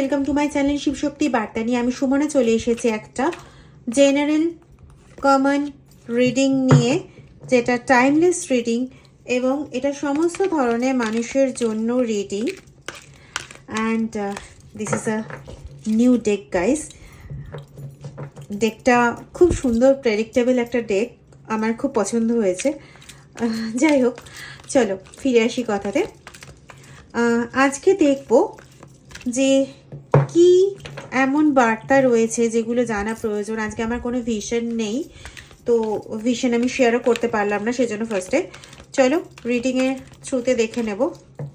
Welcome to my channel Shivshakti Barta নিয়ে আমি সুমনে চলে এসেছি একটা জেনারেল কমন রিডিং নিয়ে, যেটা টাইমলেস রিডিং এবং এটা সমস্ত ধরনের মানুষের জন্য reading and this is a new deck guys ডেকটা খুব সুন্দর প্রেডিক্টেবল একটা ডেক আমার খুব পছন্দ হয়েছে। যাই হোক, চলো, ফিরে আসি কথাতে। আজকে দেখব যে কি এমন বার্তা রয়েছে যেগুলো জানা প্রয়োজন? আজকে আমার কোনো ভিশন নেই, তো ভিশন আমি শেয়ারও করতে পারলাম না, সেজন্য ফার্স্টে চলো রিডিংয়ের থ্রুতে দেখে নেব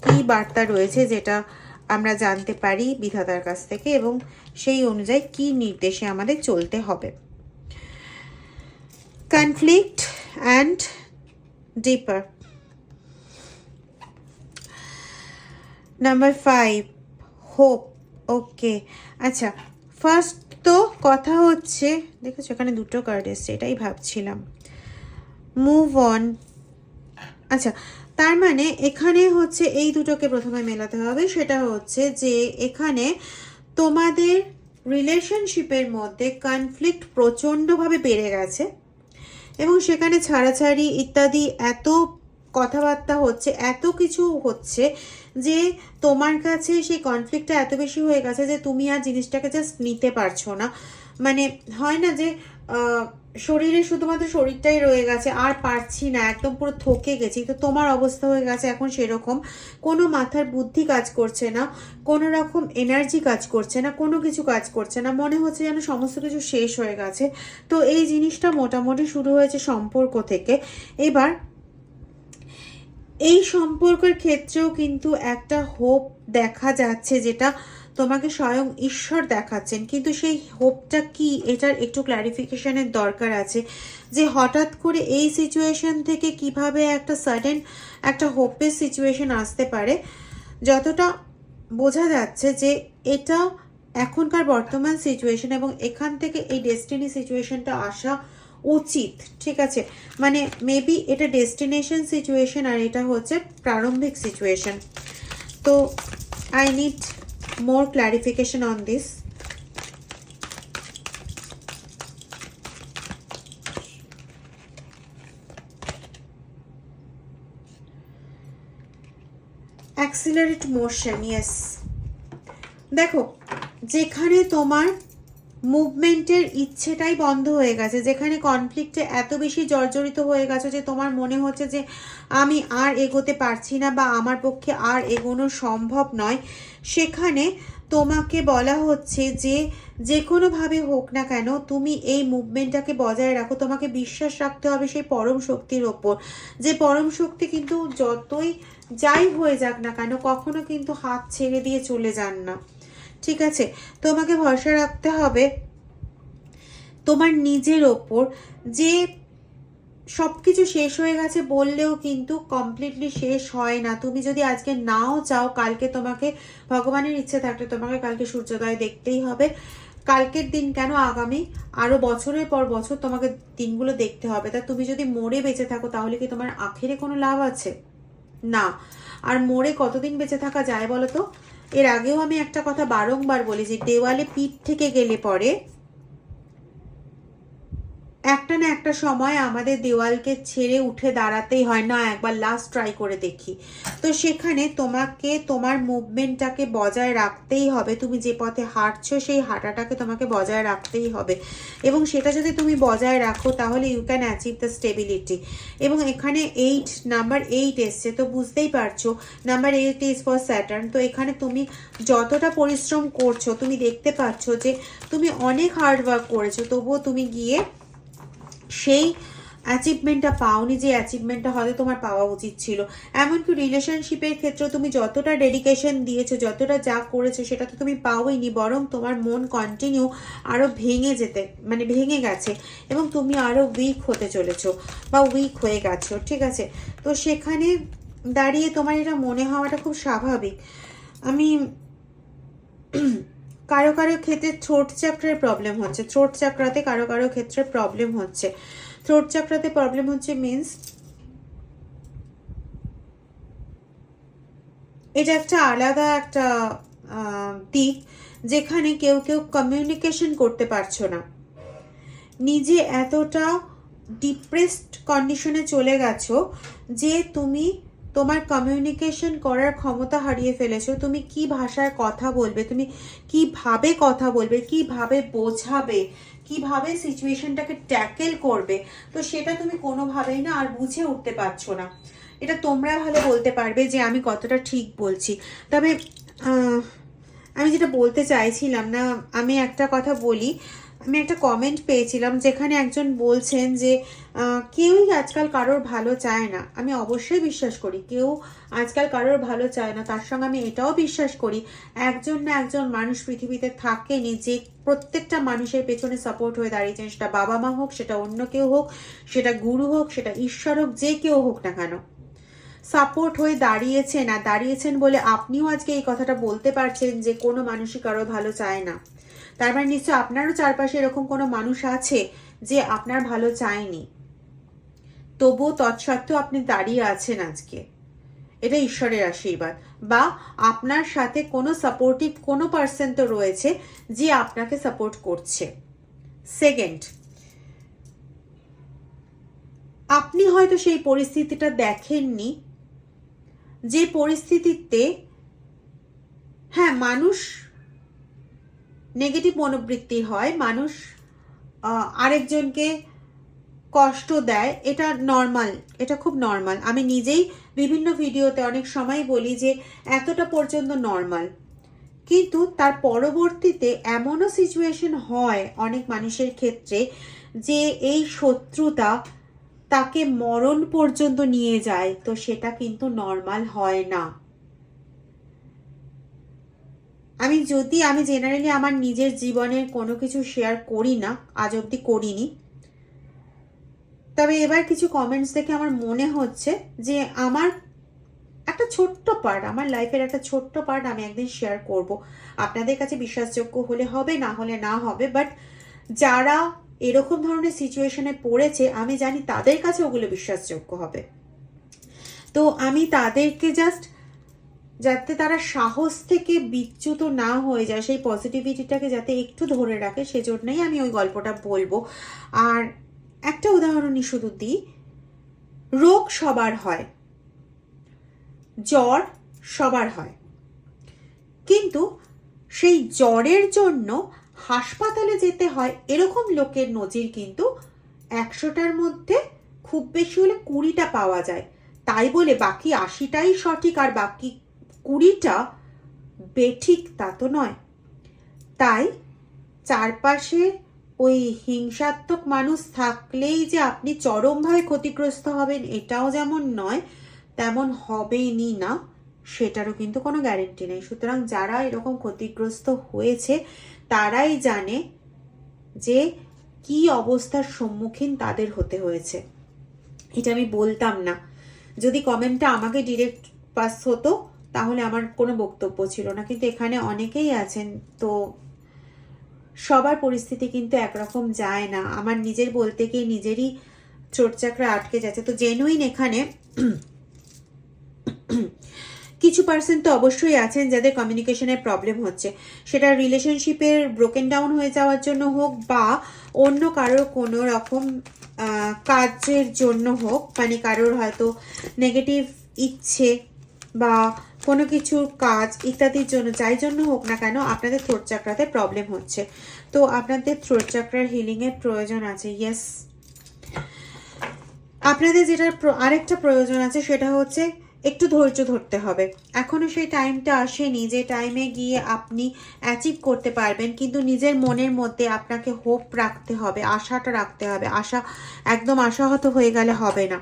কি বার্তা রয়েছে যেটা আমরা জানতে পারি বিধাতার কাছ থেকে এবং সেই অনুযায়ী কি নির্দেশে আমাদের চলতে হবে। Conflict and deeper number five hope, okay. আচ্ছা ফার্স্ট তো কথা হচ্ছে, দেখেছ এখানে দুটো কার্ড এসছে, এটাই ভাবছিলাম। মুভ অন আচ্ছা তার মানে এখানে হচ্ছে এই দুটোকে প্রথমে মেলাতে হবে, সেটা হচ্ছে যে এখানে তোমাদের রিলেশনশিপের মধ্যে কনফ্লিক্ট প্রচণ্ডভাবে বেড়ে গেছে এবং সেখানে ছাড়াছাড়ি ইত্যাদি এত কথাবার্তা হচ্ছে, এত কিছু হচ্ছে যে তোমার কাছে সেই কনফ্লিক্টটা এত বেশি হয়ে গেছে যে তুমি আর জিনিসটাকে জাস্ট নিতে পারছ না। মানে হয় না যে শরীরে শুধুমাত্র শরীরটাই রয়ে গেছে, আর পারছি না, একদম পুরো থকে গেছি, তো তোমার অবস্থা হয়ে গেছে এখন সেরকম। কোনো মাথার বুদ্ধি কাজ করছে না, কোনো রকম এনার্জি কাজ করছে না, কোনো কিছু কাজ করছে না, মনে হচ্ছে যেন সমস্ত কিছু শেষ হয়ে গেছে। তো এই জিনিসটা মোটামুটি শুরু হয়েছে সম্পর্ক থেকে। এবার এই সম্পর্কের ক্ষেত্রেও কিন্তু একটা হোপ দেখা যাচ্ছে যেটা তোমাকে স্বয়ং ঈশ্বর দেখাচ্ছেন। কিন্তু সেই হোপটা কি? এটার একটু ক্ল্যারিফিকেশনের দরকার আছে। যে হঠাৎ করে এই সিচুয়েশন থেকে কীভাবে একটা সাডেন একটা হোপের সিচুয়েশন আসতে পারে, যতটা বোঝা যাচ্ছে যে এটা এখনকার বর্তমান সিচুয়েশন এবং এখান থেকে এই ডেস্টিনি সিচুয়েশনটা আসা উচিত, ঠিক আছে? মানে মেবি এটা ডেস্টিনেশন সিচুয়েশন আর এটা হচ্ছে প্রারম্ভিক সিচুয়েশন তো I need more clarification on this accelerate motion yes দেখো, যেখানে তোমার মুভমেন্টের ইচ্ছেটাই বন্ধ হয়ে গেছে, যেখানে কনফ্লিক্টে এত বেশি জর্জরিত হয়ে গেছে যে তোমার মনে হচ্ছে যে আমি আর এগোতে পারছি না বা আমার পক্ষে আর এগোনো সম্ভব নয়। সেখানে তোমাকে বলা হচ্ছে যে যে কোনোভাবে হোক না কেন, তুমি এই মুভমেন্টটাকে বজায় রাখো, তোমাকে বিশ্বাস রাখতে হবে সেই পরম শক্তির ওপর। যে পরম শক্তি কিন্তু যতই যাই হয়ে যাক না কেন, কখনো কিন্তু হাত ছেড়ে দিয়ে চলে যান না। ঠিক আছে, তোমাকে ভরসা রাখতে হবে। তোমার নিজের ওপর যে সব কিছু শেষ হয়ে গেছে বললেও কিন্তু কমপ্লিটলি শেষ হয় না। তুমি যদি আজকে নাও চাও, কালকে তোমাকে ভগবানের ইচ্ছে থাকলে তোমাকে কালকে সূর্যোদয় দেখতেই হবে। কালকের দিন কেন? আগামী আরও বছরের পর বছর তোমাকে দিনগুলো দেখতে হবে। তা তুমি যদি মরে বেঁচে থাকো, তাহলে কি তোমার আখেরে কোনো লাভ আছে? না। আর মোড়ে কতদিন বেঁচে থাকা যায় বলো তো? এর আগেও আমি একটা কথা বারংবার বলি যে দেওয়ালে পিঠ থেকে গেলে পরে একটা না একটা সময় আমাদের দেওয়ালকে ছেড়ে উঠে দাঁড়াতেই হয়। না, একবার লাস্ট ট্রাই করে দেখি। তো সেখানে তোমাকে, তোমার মুভমেন্টটাকে বজায় রাখতেই হবে। তুমি যে পথে হাঁটছো, সেই হাঁটাটাকে তোমাকে বজায় রাখতেই হবে। এবং সেটা যদি তুমি বজায় রাখো, তাহলে you can achieve the stability এবং এখানে এইট নাম্বার এইট এসছে। তো বুঝতেই পারছ number eight is for Saturn তো এখানে তুমি যতটা পরিশ্রম করছ, তুমি দেখতে পাচ্ছ যে তুমি অনেক হার্ড ওয়ার্ক করেছ। তবুও তুমি গিয়ে সেই অ্যাচিভমেন্টটা পাওনি যে অ্যাচিভমেন্টটা হয়তো তোমার পাওয়া উচিত ছিল। এমনকি রিলেশনশিপের ক্ষেত্রে তুমি যতটা ডেডিকেশন দিয়েছ, যতটা যা করেছ, সেটা তো তুমি পাওইনি, বরং তোমার মন কন্টিনিউ আরও ভেঙে যেতে মানে ভেঙে গেছে এবং তুমি আরও উইক হতে চলেছো বা উইক হয়ে গেছো, ঠিক আছে? তো সেখানে দাঁড়িয়ে তোমার এটা মনে হওয়াটা খুব স্বাভাবিক। আমি কারও কারও ক্ষেত্রে থ্রোট চাকরার প্রবলেম হচ্ছে। থ্রোট চাকরাতে কারও কারও ক্ষেত্রে প্রবলেম হচ্ছে। থ্রোট চাকরাতে প্রবলেম হচ্ছে মিন্স এটা একটা আলাদা একটা দিক যেখানে কেউ কেউ কমিউনিকেশন করতে পারছ না। নিজে এতটা ডিপ্রেসড কন্ডিশনে চলে গেছো যে তুমি তোমার কমিউনিকেশন করার ক্ষমতা হারিয়ে ফেলেছো। তুমি কি ভাষায় কথা বলবে? তুমি কীভাবে কথা বলবে? কীভাবে বোঝাবে? কীভাবে সিচুয়েশনটাকে ট্যাকেল করবে? তো সেটা তুমি কোনোভাবেই না আর বুঝে উঠতে পারছ না। এটা তোমরা ভালো বলতে পারবে যে আমি কতটা ঠিক বলছি। তবে আমি যেটা বলতে চাইছিলাম না, আমি একটা কথা বলি। আমি একটা কমেন্ট পেয়েছিলাম যেখানে একজন বলছেন যে কেউই আজকাল কারোর ভালো চায় না। আমি অবশ্যই বিশ্বাস করি, কেউ আজকাল কারোর ভালো চায় না। তার সঙ্গে আমি এটাও বিশ্বাস করি, একজন না একজন মানুষ পৃথিবীতে থাকেনি যে প্রত্যেকটা মানুষের পেছনে সাপোর্ট হয়ে দাঁড়িয়েছেন। সেটা বাবা মা হোক, সেটা অন্য কেউ হোক, সেটা গুরু হোক, সেটা ঈশ্বর হোক, যে কেউ হোক না কেন। সাপোর্ট হয়ে দাঁড়িয়েছেন, আর দাঁড়িয়েছেন বলে আপনিও আজকে এই কথাটা বলতে পারছেন যে কোনো মানুষই কারও ভালো চায় না। তার মানে নিশ্চয় আপনারও চারপাশে এরকম কোনো মানুষ আছে যে আপনার ভালো চায়নি। তবুও তৎসত্ত্বেও আপনি দাঁড়িয়ে আছেন আজকে। এটা ঈশ্বরের আশীর্বাদ। বা আপনার সাথে কোনো সাপোর্টিভ কোনো পার্সন তো রয়েছে যে আপনাকে সাপোর্ট করছে। সেকেন্ড আপনি হয়তো সেই পরিস্থিতিটা দেখেননি। যে পরিস্থিতিতে হ্যাঁ মানুষ নেগেটিভ মনোবৃত্তি হয়। মানুষ আরেকজনকে কষ্ট দেয়, এটা নর্মাল এটা খুব নর্মাল আমি নিজেই বিভিন্ন ভিডিওতে অনেক সময় বলি যে, এতটা পর্যন্ত নর্মাল কিন্তু তার পরবর্তীতে এমনও সিচুয়েশন হয় অনেক মানুষের ক্ষেত্রে যে, এই শত্রুতা তাকে মরণ পর্যন্ত নিয়ে যায়, তো সেটা কিন্তু নর্মাল হয় না। আমি যদি, আমি জেনারেলি আমার নিজের জীবনের কোনো কিছু শেয়ার করি না, আজ অবধি করিনি তবে এবার কিছু কমেন্টস দেখে আমার মনে হচ্ছে যে আমার একটা ছোট্ট পার্ট আমার লাইফের একটা ছোট্ট পার্ট আমি একদিন শেয়ার করব। আপনাদের কাছে বিশ্বাসযোগ্য হলে হবে, না হলে না হবে বাট যারা এরকম ধরনের সিচুয়েশনে পড়েছে, আমি জানি তাদের কাছে ওগুলো বিশ্বাসযোগ্য হবে। তো আমি তাদেরকে জাস্ট যাতে তারা সাহস থেকে বিচ্যুত না হয়ে যায়, সেই পজিটিভিটিটাকে যাতে একটু ধরে রাখে, সেজন্যই আমি ওই গল্পটা বলব। আর একটা উদাহরণই শুধু দিই। রোগ সবার হয়। জ্বর সবার হয়। কিন্তু সেই জ্বরের জন্য হাসপাতালে যেতে হয় এরকম লোকের নজির কিন্তু একশোটার মধ্যে খুব বেশি হলে কুড়িটা পাওয়া যায়। তাই বলে বাকি আশিটাই সঠিক আর বাকি কুড়িটা বেঠিক তা তো নয়। তাই চারপাশে ওই হিংসাত্মক মানুষ থাকলেই যে আপনি চরমভাবে ক্ষতিগ্রস্ত হবেন, এটাও যেমন নয়, তেমন হবেনি না। সেটারও কিন্তু কোনো গ্যারেন্টি নেই। সুতরাং যারা এরকম ক্ষতিগ্রস্ত হয়েছে, তারাই জানে যে কি অবস্থার সম্মুখীন তাদের হতে হয়েছে। এটা আমি বলতাম না। যদি কমেন্টটা আমাকে ডিরেক্ট পাস হতো, তাহলে আমার কোনো বক্তব্য ছিল না। কিন্তু এখানে অনেকেই আছেন, তো সবার পরিস্থিতি কিন্তু একরকম যায় না। আমার নিজের বলতে গিয়ে নিজেরই চোট চাকরা আটকে যাচ্ছে। তো জেনুইন এখানে কিছু পার্সন তো অবশ্যই আছেন যাদের কমিউনিকেশনের প্রবলেম হচ্ছে। সেটা রিলেশনশিপের ব্রোকেন ডাউন হয়ে যাওয়ার জন্য হোক বা অন্য কারোর কোনো রকম কাজের জন্য হোক মানে কারোর হয়তো নেগেটিভ ইচ্ছে বা কোনো কিছুর কাজ ইত্যাদির জন্য, যাই জন্য হোক না কেন আপনাদের থ্রোট চাকরাতে প্রবলেম হচ্ছে। তো আপনাদের থ্রোট চাকরার হিলিংয়ের প্রয়োজন আছে ইয়েস আপনাদের যেটার আরেকটা প্রয়োজন আছে সেটা হচ্ছে একটু ধৈর্য ধরতে হবে। এখনও সেই টাইমটা আসেনি যে টাইমে গিয়ে আপনি অ্যাচিভ করতে পারবেন, কিন্তু নিজের মনের মধ্যে আপনাকে হোপ রাখতে হবে, আশাটা রাখতে হবে। আশা একদম আশাহত হয়ে গেলে হবে না।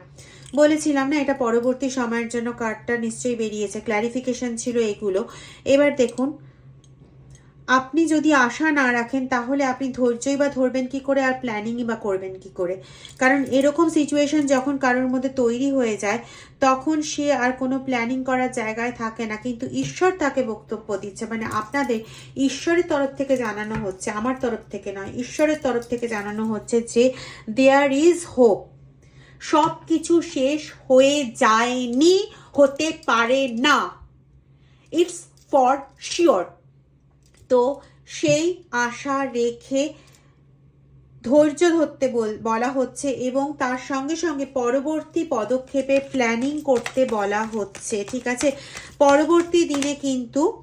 বলেছিলাম না, এটা পরবর্তী সময়ের জন্য কার্ডটা নিশ্চয়ই বেরিয়েছে ক্ল্যারিফিকেশন ছিল এগুলো। এবার দেখুন আপনি যদি আশা না রাখেন, তাহলে আপনি ধৈর্যই বা ধরবেন কি করে আর প্ল্যানিংই বা করবেন কি করে? কারণ এরকম সিচুয়েশন যখন কারোর মধ্যে তৈরি হয়ে যায়, তখন সে আর কোনো প্ল্যানিং করার জায়গায় থাকে না। কিন্তু ঈশ্বর তাকে বক্তব্য দিচ্ছে। মানে আপনাদের ঈশ্বরের তরফ থেকে জানানো হচ্ছে, আমার তরফ থেকে নয়, ঈশ্বরের তরফ থেকে জানানো হচ্ছে যে দেয়ার ইজ হোপ সব কিছু শেষ হয়ে যায়নি, হতে পারে না। ইটস ফর শিওর তো সেই আশা রেখে ধৈর্য ধরতে বল- হচ্ছে এবং তার সঙ্গে সঙ্গে পরবর্তী পদক্ষেপে প্ল্যানিং করতে বলা হচ্ছে, ঠিক আছে? পরবর্তী দিনে কিন্তু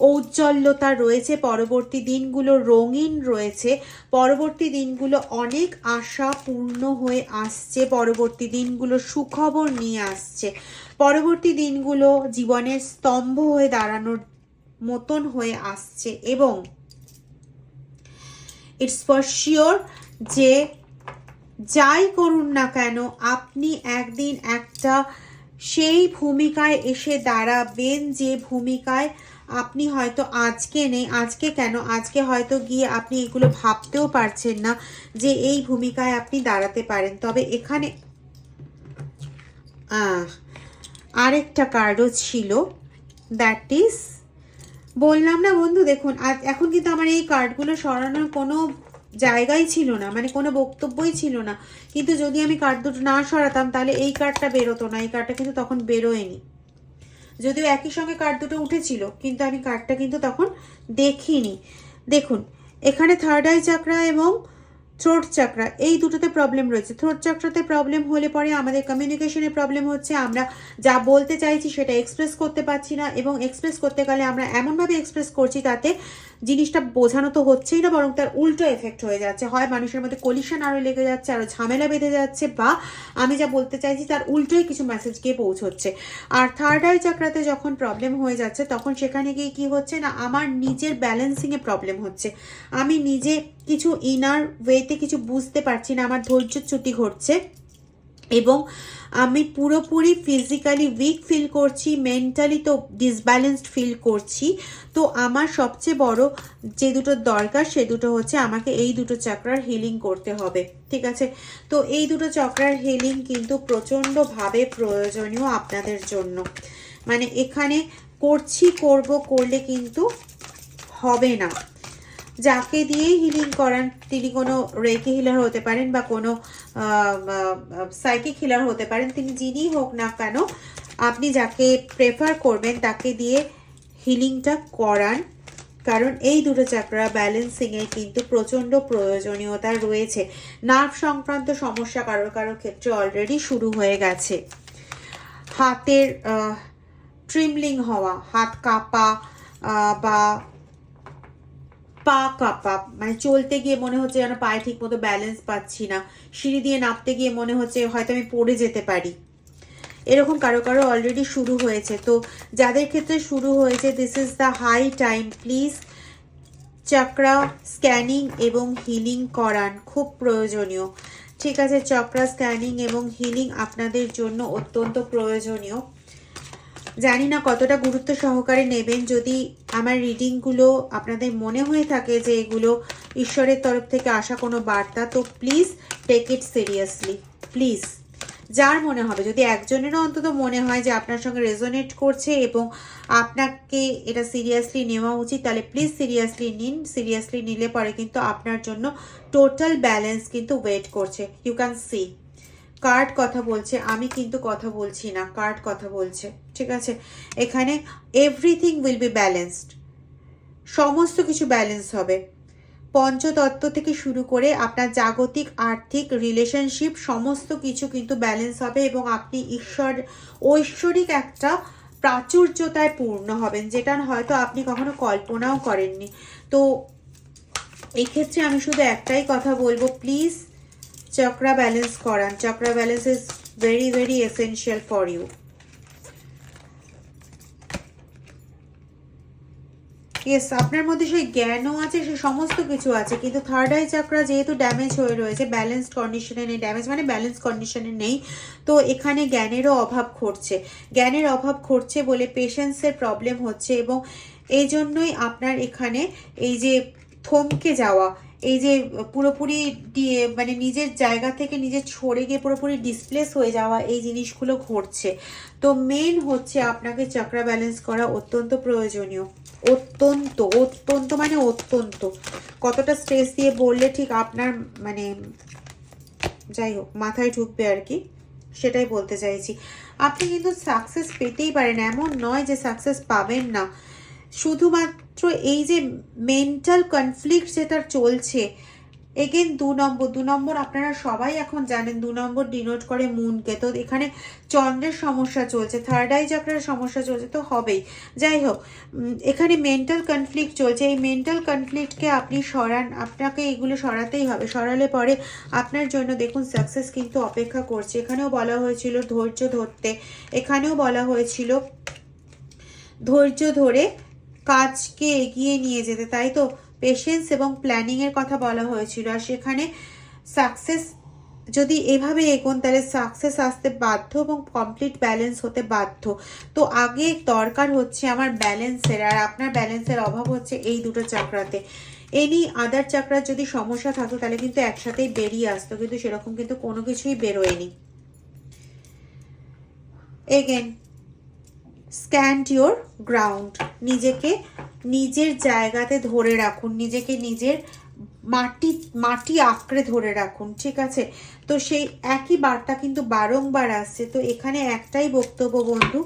ঔজ্জ্বল্যতা রয়েছে, পরবর্তী দিনগুলো রঙিন রয়েছে, পরবর্তী দিনগুলো অনেক আশা পূর্ণ হয়ে আসছে, পরবর্তী দিনগুলো সুখবর নিয়ে আসছে, পরবর্তী দিনগুলো জীবনের স্তম্ভ হয়ে দাঁড়ানোর মতন হয়ে আসছে এবং ইটস ফর শিওর যে যাই করুন না কেন, আপনি একদিন একটা সেই ভূমিকায় এসে দাঁড়াবেন যে ভূমিকায় আপনি হয়তো আজকে নেই, আজকে কেন, আজকে হয়তো গিয়ে আপনি এগুলো ভাবতেও পারছেন না যে এই ভূমিকায় আপনি দাঁড়াতে পারেন। তবে এখানে আরেকটা কার্ডও ছিল দ্যাট ইজ বললাম না বন্ধু, দেখুন আজ এখন কিন্তু আমার এই কার্ডগুলো সরানোর কোনো জায়গাই ছিল না মানে কোনো বক্তব্যই ছিল না। কিন্তু যদি আমি কার্ড দুটো না সরাতাম, তাহলে এই কার্ডটা বেরোতো না, এই কার্ডটা কিন্তু তখন বেরোয়নি। যদিও একই সঙ্গে কার্ড দুটো উঠেছিল, কিন্তু আমি কার্ডটা কিন্তু তখন দেখিনি। দেখুন, এখানে থার্ড আই চাকরা এবং থ্রোট চাকরা এই দুটোতে প্রবলেম রয়েছে। থ্রোট চাকরাতে প্রবলেম হলে পরে আমাদের কমিউনিকেশনে প্রবলেম হচ্ছে, আমরা যা বলতে চাইছি সেটা এক্সপ্রেস করতে পারছি না এবং এক্সপ্রেস করতে গেলে আমরা এমনভাবে এক্সপ্রেস করছি তাতে জিনিসটা বোঝানো তো হচ্ছেই না, বরং তার উল্টো এফেক্ট হয়ে যাচ্ছে। হয় মানুষের মধ্যে কলিশন আরও লেগে যাচ্ছে আরও ঝামেলা বেঁধে যাচ্ছে, বা আমি যা বলতে চাইছি তার উল্টোই কিছু মেসেজ গিয়ে পৌঁছচ্ছে। আর থার্ড আই চাকরাতে যখন প্রবলেম হয়ে যাচ্ছে, তখন সেখানে গিয়ে কি হচ্ছে না, আমার নিজের ব্যালেন্সিংয়ে প্রবলেম হচ্ছে। আমি নিজে কিছু ইনার ওয়েতে কিছু বুঝতে পারছি না, আমার ধৈর্যচ্যুতি ঘটছে। এবং আমি পুরোপুরি ফিজিক্যালি উইক ফিল করছি মেন্টালি তো ডিসব্যালেন্সড ফিল করছি। তো আমার সবচেয়ে বড় যে দুটো দরকার, সে দুটো হচ্ছে আমাকে এই দুটো চক্রার হিলিং করতে হবে, ঠিক আছে? তো এই দুটো চক্রার হিলিং কিন্তু প্রচণ্ডভাবে প্রয়োজনীয় আপনাদের জন্য। মানে এখানে করছি, করব, করলে কিন্তু হবে না। যাকে দিয়েই হিলিং করান, তিনি কোনো রেকি হিলার হতে পারেন বা কোনো সাইকিক হিলার হতে পারেন, তিনি যিনিই হোক না কেন, আপনি যাকে প্রেফার করবেন, তাকে দিয়ে হিলিংটা করান। কারণ এই দুটো চাকরা ব্যালেন্সিংয়ে কিন্তু প্রচণ্ড প্রয়োজনীয়তা রয়েছে। নার্ভ সংক্রান্ত সমস্যা কারোর কারোর ক্ষেত্রে অলরেডি শুরু হয়ে গেছে। হাতের ট্রিমলিং হওয়া, হাত কাঁপা বা পা কাঁপা মানে চলতে গিয়ে মনে হচ্ছে যেন পায়ে ঠিক মতো ব্যালেন্স পাচ্ছি না। সিঁড়ি দিয়ে নামতে গিয়ে মনে হচ্ছে হয়তো আমি পড়ে যেতে পারি। এরকম কারও কারও অলরেডি শুরু হয়েছে। তো যাদের ক্ষেত্রে শুরু হয়েছে this is the high time please chakra scanning এবং হিলিং করান। খুব প্রয়োজনীয়। ঠিক আছে চক্রা স্ক্যানিং এবং হিলিং আপনাদের জন্য অত্যন্ত প্রয়োজনীয়। জানি না কতটা গুরুত্ব সহকারে নেবেন। যদি আমার রিডিংগুলো আপনাদের মনে হয়ে থাকে যে এগুলো ঈশ্বরের তরফ থেকে আসা কোনো বার্তা, তো please take it seriously please যার মনে হবে, যদি একজনেরও অন্তত মনে হয় যে আপনার সঙ্গে রেজোনেট করছে এবং আপনাকে এটা সিরিয়াসলি নেওয়া উচিত, তাহলে প্লিজ সিরিয়াসলি নিন। সিরিয়াসলি নিলে পরে কিন্তু আপনার জন্য টোটাল ব্যালেন্স কিন্তু ওয়েট করছে। ইউ ক্যান সি কার্ড কথা বলছে, আমি কিন্তু কথা বলছি না। কার্ড কথা বলছে। ঠিক আছে? এখানে এভরিথিং উইল বি ব্যালেন্সড সমস্ত কিছু ব্যালেন্স হবে। পঞ্চতত্ত্ব থেকে শুরু করে আপনার জাগতিক, আর্থিক রিলেশনশিপ সমস্ত কিছু কিন্তু ব্যালেন্স হবে এবং আপনি ঈশ্বর, ঐশ্বরিক একটা প্রাচুর্যতায় পূর্ণ হবেন, যেটা হয়তো আপনি কখনো কল্পনাও করেননি। তো এক্ষেত্রে আমি শুধু একটাই কথা বলব প্লিজ চক্রা ব্যালেন্স করান। Chakra balance is very very essential for you yes আপনার মধ্যে সেই জ্ঞানও আছে সে সমস্ত কিছু আছে। কিন্তু থার্ড আই চাকরা যেহেতু ড্যামেজ হয়ে রয়েছে ব্যালেন্সড কন্ডিশনে নেই ড্যামেজ মানে ব্যালেন্স কন্ডিশনে নেই, তো এখানে জ্ঞানেরও অভাব ঘটছে। জ্ঞানের অভাব ঘটছে বলে পেশেন্সের প্রবলেম হচ্ছে এবং এই জন্যই আপনার এখানে এই যে থমকে যাওয়া এই যে পুরোপুরি মানে নিজের জায়গা থেকে নিজে ছড়ে গিয়ে পুরোপুরি ডিসপ্লেস হয়ে যাওয়া এই জিনিসগুলো ঘটছে। তো মেন হচ্ছে আপনাকে চক্রা ব্যালেন্স করা অত্যন্ত প্রয়োজনীয়। অত্যন্ত অত্যন্ত মানে অত্যন্ত। কতটা স্ট্রেস দিয়ে বললে ঠিক আপনার মানে যাই হোক, মাথায় ঢুকবে আর কি, সেটাই বলতে চাইছি। আপনি কিন্তু সাকসেস পেতেই পারেন, এমন নয় যে সাকসেস পাবেন না। শুধুমাত্র শুধুমাত্র এই যে মেন্টাল কনফ্লিক্ট যেটা চলছে এগেন দু নম্বর দু নম্বর আপনারা সবাই এখন জানেন, দু নম্বর ডিনোট করে মুনকে তো এখানে চন্দ্রের সমস্যা চলছে থার্ড আই চক্রের সমস্যা চলছে, তো হবেই। যাই হোক এখানে মেন্টাল কনফ্লিক্ট চলছে। এই মেন্টাল কনফ্লিক্টকে আপনি সরান, আপনাকে এগুলো সরাতেই হবে। সরালে পরে আপনার জন্য দেখুন সাকসেস কিন্তু অপেক্ষা করছে। এখানেও বলা হয়েছিল ধৈর্য ধরতে। এখানেও বলা হয়েছিল ধৈর্য ধরে কাজকে এগিয়ে নিয়ে যেতে। তাই তো পেশেন্স এবং প্ল্যানিংয়ের কথা বলা হয়েছিল। আর সেখানে সাকসেস যদি এভাবে এগোন, তাহলে সাকসেস আসতে বাধ্য এবং কমপ্লিট ব্যালেন্স হতে বাধ্য। তো আগে দরকার হচ্ছে আমার ব্যালেন্সের আর আপনার ব্যালেন্সের অভাব হচ্ছে এই দুটো চাকরাতে। এনি আদার চাকরার যদি সমস্যা থাকতো, তাহলে কিন্তু একসাথেই বেরিয়ে আসতো, কিন্তু সেরকম কিন্তু কোনো কিছুই বেরোয়নি। Again stand your ground. নিজেকে নিজের জায়গাতে ধরে রাখুন। নিজেকে নিজের মাটি মাটি আঁকড়ে ধরে রাখুন, ঠিক আছে? তো সেই একই বার্তা কিন্তু বারংবার আসছে। তো এখানে একটাই বক্তব্য, বন্ধু,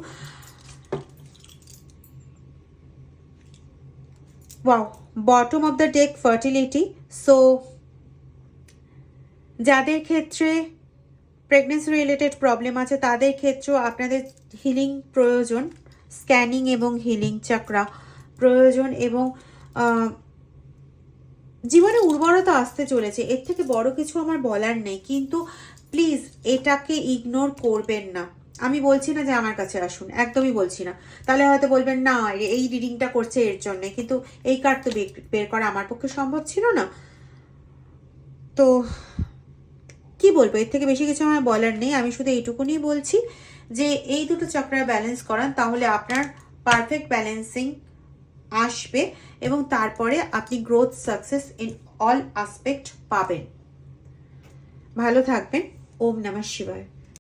wow, bottom of the deck fertility. So, যাদের ক্ষেত্রে প্রেগনেন্সি রিলেটেড প্রবলেম আছে, তাদের ক্ষেত্রেও আপনাদের হিলিং প্রয়োজন। স্ক্যানিং এবং হিলিং চক্রা প্রয়োজন এবং জীবনে উর্বরতা আসতে চলেছে। এর থেকে বড় কিছু আমার বলার নেই। কিন্তু প্লিজ এটাকে ইগনোর করবেন না। আমি বলছি না যে আমার কাছে আসুন। একদমই বলছি না। তাহলে হয়তো বলবেন, না, এই রিডিংটা করছে এর জন্য। কিন্তু এই কার্ড তো বের- বের করা আমার পক্ষে সম্ভব ছিল না। তো কি বলব? এর থেকে বেশি কিছু আমার বলার নেই। আমি শুধু এইটুকুনি বলছি যে এই দুটো চক্রা ব্যালেন্স করান, তাহলে আপনার পারফেক্ট ব্যালেন্সিং আসবে এবং তারপরে আপনি growth success in all aspect পাবেন। ভালো থাকবেন। ওম নমঃ শিবায়।